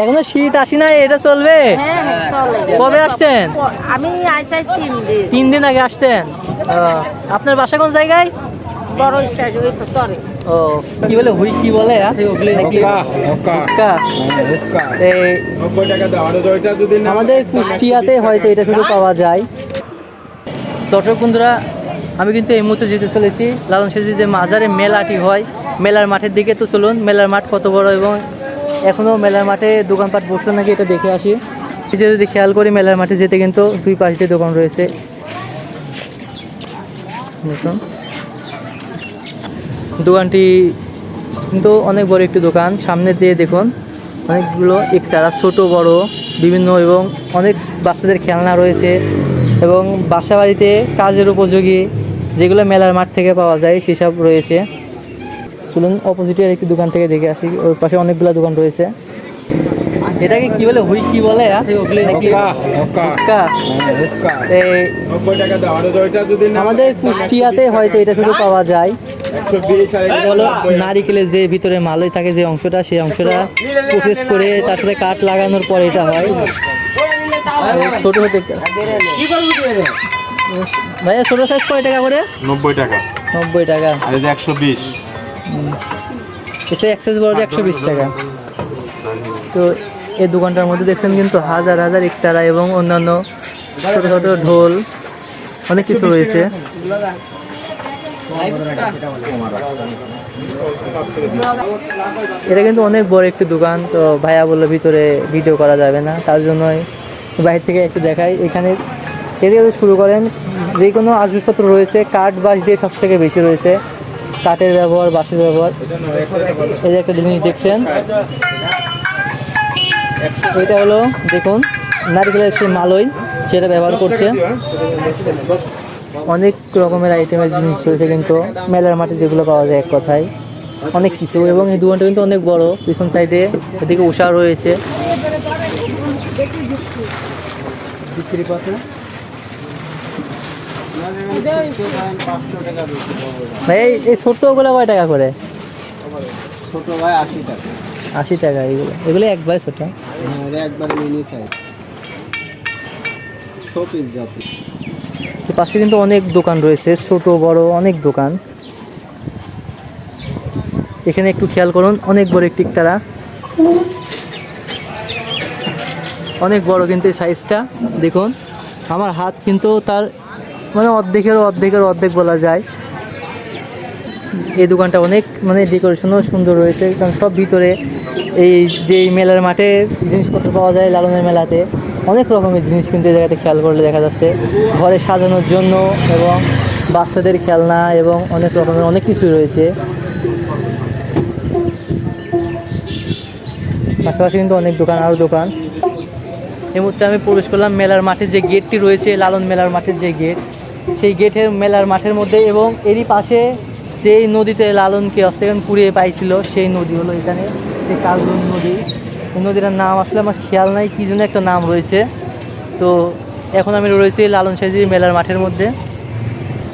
এখনও শীত আসি না এটা চলবে? হ্যাঁ হ্যাঁ চলে কবে আসছেন? আমি তিন দিন। আগে আসছেন? আপনার বাসা কোন জায়গায়? ও কি বলে হুই কি বলে? এই আমাদের কুষ্টিয়াতে হয়তো এটা শুধু পাওয়া যায়। দর্শক বন্ধুরা আমি কিন্তু এই মুহূর্তে যেতে চলেছি। লালন সেজি যে মাজারে মেলাটি হয় মেলার মাঠের দিকে তো চলুন মেলার মাঠ কত বড় এবং এখনও মেলার মাঠে দোকানপাট বসল নাকি এটা দেখে আসি। যে যদি খেয়াল করি মেলার মাঠে যেতে কিন্তু দুই পাশ দিয়ে দোকান রয়েছে। দোকানটি কিন্তু অনেক বড় একটি দোকান। সামনে দিয়ে দেখুন, অনেকগুলো একতারা ছোট, বড়, বিভিন্ন এবং অনেক বাচ্চাদের খেলনা রয়েছে এবং বাসা বাড়িতে কাজের উপযোগী যেগুলো মেলার মাঠ থেকে পাওয়া যায় সেসব রয়েছে। চলুন অপোজিটের একটি দোকান থেকে দেখে আসি ওর পাশে অনেকগুলো দোকান রয়েছে। এটাকে কি বলে হুই কি বলে হুক্কা? এই আমাদের কুষ্টিয়াতে হয়তো এটা শুধু পাওয়া যায়। হলো নারিকেলের যে ভিতরে মালই থাকে যে অংশটা সেই অংশটা প্রসেস করে তার সাথে কাঠ লাগানোর পরে এটা হয়। ছোট ছোট ভাইয়া ছোট সাইজ কয় টাকা করে? নব্বই টাকা। নব্বই টাকা। আর এই যে একশো বিশ। এসে অ্যাক্সেস বড় একশো বিশ টাকা। তো এই দোকানটার মধ্যে দেখছেন কিন্তু হাজার হাজার ইকতারা এবং অন্যান্য ছোট ছোট ঢোল অনেক কিছু রয়েছে। এটা কিন্তু অনেক বড় একটি দোকান তো ভাইয়া বলল ভিতরে ভিডিও করা যাবে না তার জন্যই বাইরে থেকে একটু দেখাই। এখানে এদিকে শুরু করেন যে কোনো আসবাবপত্র রয়েছে কাঠ বাঁশ দিয়ে সব থেকে বেশি রয়েছে। কাঠের ব্যবহার, বাঁশের ব্যবহার। এই যে একটা জিনিস দেখছেন। এটা হলো, দেখুন, নারকেলের সেই মালই সেটা ব্যবহার করছে। অনেক রকমের আইটেমের জিনিস রয়েছে কিন্তু মেলার মাঠে যেগুলো পাওয়া যায় এক কথায়। অনেক কিছু এবং এই দোকানটা কিন্তু অনেক বড়। পিছন সাইডে এদিকে উষা রয়েছে। বিক্রি ভাই এই- ছোট্টগুলো কয় টাকা করে? ছোট ভাই আশি টাকা। আশি টাকা এগুলো এগুলো একবার ছোট। হ্যাঁ একবার মিনি সাইজ পাশে কিন্তু অনেক দোকান রয়েছে ছোট বড় অনেক দোকান। এখানে একটু খেয়াল করুন অনেক বড় একটি তারা। অনেক বড় কিন্তু এই সাইজটা দেখুন আমার হাত কিন্তু তার মানে অর্ধেকের অর্ধেকের অর্ধেক বলা যায়। এই দোকানটা অনেক মানে ডেকোরেশনও সুন্দর রয়েছে, কারণ সব ভিতরে এই যে মেলার মাঠে জিনিসপত্র পাওয়া যায় লালনের মেলাতে, অনেক রকমের জিনিস কিন্তু এই জায়গাতে খেয়াল করলে দেখা যাচ্ছে। ঘরে সাজানোর জন্য এবং বাচ্চাদের খেলনা এবং অনেক রকমের অনেক কিছু রয়েছে। পাশাপাশি কিন্তু অনেক দোকান, আরও দোকান। এই মুহূর্তে আমি প্রবেশ করলাম মেলার মাঠে যে গেটটি রয়েছে, লালন মেলার মাঠের যে গেট। সেই গেটের মেলার মাঠের মধ্যে এবং এরই পাশে যেই নদীতে লালনকে অস্ট্রেলিয়ান কুড়িয়ে পাইছিল, সেই নদী হলো এখানে সেই কালগুন নদী। এই নদীটার নাম আসলে আমার খেয়াল নাই, কী জন্য একটা নাম রয়েছে। তো এখন আমি রয়েছি লালন সাইজি মেলার মাঠের মধ্যে।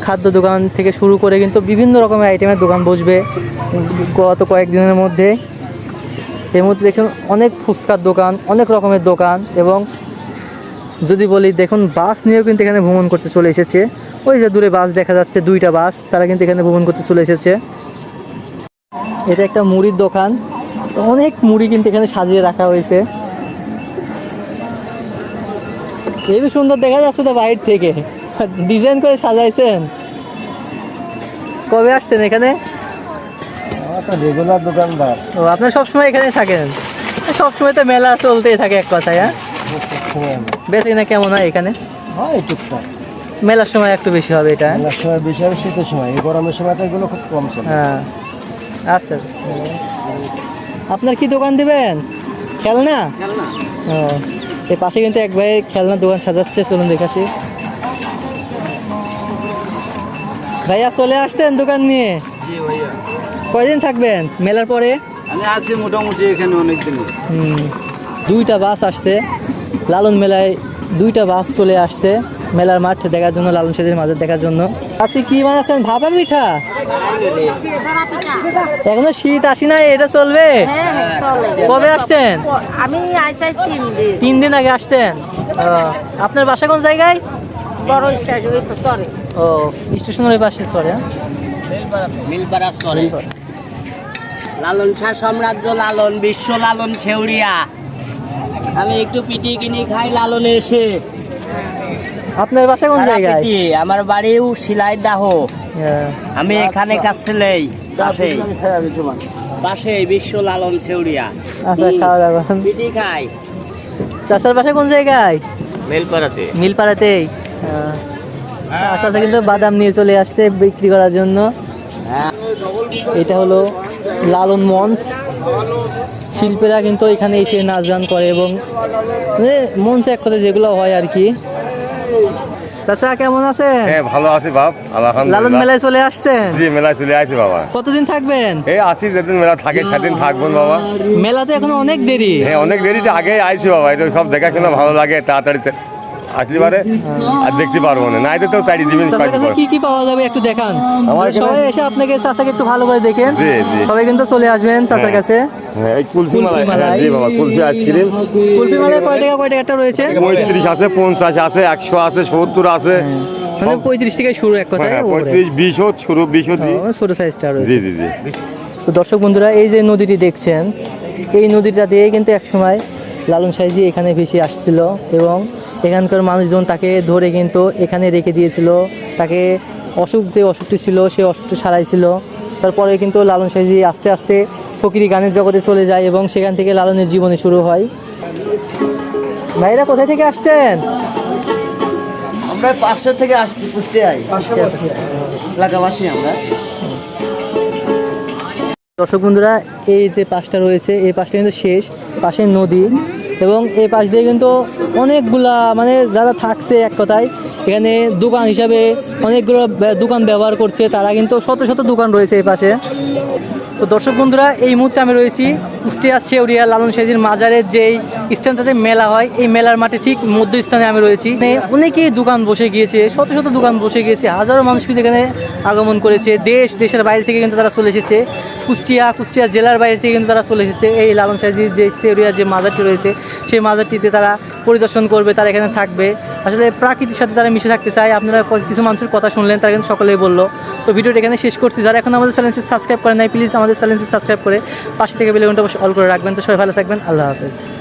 খাদ্য দোকান থেকে শুরু করে কিন্তু বিভিন্ন রকমের আইটেমের দোকান বসবে গত কয়েকদিনের মধ্যে। এর মধ্যে দেখুন অনেক ফুচকার দোকান, অনেক রকমের দোকান এবং যদি বলি দেখুন, বাস নিয়েও কিন্তু এখানে ভ্রমণ করতে চলে এসেছে। ওই যে দূরে বাস দেখা যাচ্ছে দুইটা বাস। তারা কিন্তু এখানে ভ্রমণ করতে চলে এসেছে। এটা একটা মুড়ির দোকান। অনেক মুড়ি কিন্তু এখানে সাজিয়ে রাখা হয়েছে। হেবি সুন্দর দেখা যাচ্ছে তো বাইরে থেকে। ডিজাইন করে সাজাইছেন। কবে আসছেন এখানে? রেগুলার দোকানদার। ও আপনার সবসময় এখানে থাকেন? সবসময় তো মেলা চলতেই থাকে এক কথায় হ্যাঁ? বেশি না কেমন হয় এখানে? হয় টুকটাক। মেলার সময় একটু বেশি হবে এটা? মেলার সময় বেশি হবে শীতের সময়। এই গরমের সময় তো এগুলো খুব কম চলে। হ্যাঁ। আচ্ছা। আপনার কি দোকান দিবেন? খেলনা? ও এই পাশে কিন্তু এক ভাই খেলনার দোকান সাজাচ্ছে চলুন দেখাচ্ছি ভাইয়া চলে আসতেন দোকান নিয়ে? জি ভাইয়া। কয়দিন থাকবেন মেলার পরে? আমি আছি মোটামুটি এখানে অনেকদিন। হুম, দুইটা বাস আসছে। লালন মেলায় দুইটা বাস চলে আসছে। মেলার মাঠ দেখার জন্য লালন সাইজির মাজার দেখার জন্য। আজকে কি বানাচ্ছেন ভাপা পিঠা? এখনও শীত আসি না এটা চলবে? হ্যাঁ হ্যাঁ চলে কবে আসছেন? আমি তিন দিন আগে আসতেন ও, আপনার বাসা কোন জায়গায়? বড় ও স্টেশনের পাশে সরে মিলপাড়া সরে লালন শাহ সাম্রাজ্য লালন বিশ্ব লালন ছেউরিয়া আমি একটু পিটি কিনে খাই লালনে এসে। আপনার বাসা কোন জায়গায়? আমার বাড়িও সিলাই দাহ। হ্যাঁ। আমি এখানে কাজ ছেলেই পাশে পাশে বিশ্ব লালন ছেউরিয়া আচ্ছা খাওয়া দাওয়া। পিটি খাই। চাচার বাসা কোন জায়গায়? মিলপাড়াতে। মিলপাড়াতেই আচ্ছা আচ্ছা কিন্তু বাদাম নিয়ে চলে আসছে বিক্রি করার জন্য। এটা হলো লালন মঞ্চ। শিল্পীরা কিন্তু এখানে এসে নাচ গান করে এবং মানে মঞ্চে এক কথা যেগুলো হয় আর কি চাচা কেমন আছেন? হ্যাঁ ভালো আছি বাপ লালন মেলায় চলে আসছেন? জি মেলায় চলে আসি বাবা। কতদিন থাকবেন? এই আসি যেদিন মেলা থাকে সেদিন থাকবেন বাবা। মেলাতে এখনও অনেক দেরি। হ্যাঁ অনেক দেরিতে আগে আইছি বাবা এটা সব দেখাশোনা ভালো লাগে তাড়াতাড়ি আসলে পারে আর দেখতে পারব না। নাইতে তো তাড়ি দিবেন চাচার কাছে। কি কি পাওয়া যাবে একটু দেখান। সবাই এসে আপনাকে চাচাকে একটু ভালো করে দেখেন। জি, জি। সবাই কিন্তু চলে আসবেন চাচার হ্যাঁ। কাছে। হ্যাঁ এই কুলফি কুলফি মালাই মালাই। হ্যাঁ, জি বাবা কুলফি আইসক্রিম। কুলফি মালায় কয় টাকা কয় টাকাটা রয়েছে? পঁয়ত্রিশ আছে পঞ্চাশ আছে একশো আছে সত্তর আছে। মানে পঁয়ত্রিশ থেকে শুরু এক কথায় হ্যাঁ উপরে। পঁয়ত্রিশ বিশ হোক শুরু বিশ হোক ছোট সাইজটা রয়েছে। জি জি জি। তো দর্শক বন্ধুরা এই যে নদীটি দেখছেন এই নদীটা দিয়ে কিন্তু একসময় লালন সাইজি এখানে ভেসে আসছিল এবং এখানকার মানুষজন তাকে ধরে কিন্তু এখানে রেখে দিয়েছিল। তাকে অসুখ যে অসুখটি ছিল সেই অসুখটি সারাইছিল। তারপরে কিন্তু লালন সাইজি আস্তে আস্তে ফকিরি গানের জগতে চলে যায় এবং সেখান থেকে লালনের জীবনে শুরু হয়। ভাইরা কোথায় থেকে আসছেন? আমরা পাশের থেকে আসছি কুষ্টিয়ায়। এলাকাবাসী আমরা। দর্শক বন্ধুরা এই যে পাশটা রয়েছে এই পাশটা কিন্তু শেষ। পাশে নদী এবং এই পাশ দিয়ে কিন্তু অনেকগুলা মানে যারা থাকছে এক কথায় এখানে দোকান হিসাবে অনেকগুলো দোকান ব্যবহার করছে তারা কিন্তু শত শত দোকান রয়েছে এই পাশে। তো দর্শক বন্ধুরা, এই মুহূর্তে আমি রয়েছি কুষ্টিয়া ছেউরিয়া লালন সাইজির মাজারের যেই স্ট্যান্ডটাতে মেলা হয়, এই মেলার মাঠে ঠিক মধ্যস্থানে আমি রয়েছি। অনেকেই দোকান বসে গিয়েছে, শত শত দোকান বসে গিয়েছে, হাজারো মানুষ কিন্তু এখানে আগমন করেছে। দেশ, দেশের বাইরে থেকে কিন্তু তারা চলে এসেছে। কুষ্টিয়া কুষ্টিয়া জেলার বাইরে থেকে কিন্তু তারা চলে এসেছে। এই লালন সাহেজির যে ছেউরিয়ার যে মাজারটি রয়েছে, সেই মাজারটিতে তারা পরিদর্শন করবে, তারা এখানে থাকবে। আসলে প্রাকৃতির সাথে তারা মিশে থাকতে চায়। আপনারা কিছু মানুষের কথা শুনলেন, তারা কিন্তু সকলেই বলল। তো ভিডিওটা এখানে শেষ করছি। যারা এখন আমাদের চ্যানেলটি সাবস্ক্রাইব করে নাই প্লিজ আমাদের চ্যানেলটি সাবস্ক্রাইব করে পাশে থেকে বেলে ঘণ্টা অল করে রাখবেন। তো সবাই ভালো থাকবেন। আল্লাহ হাফেজ।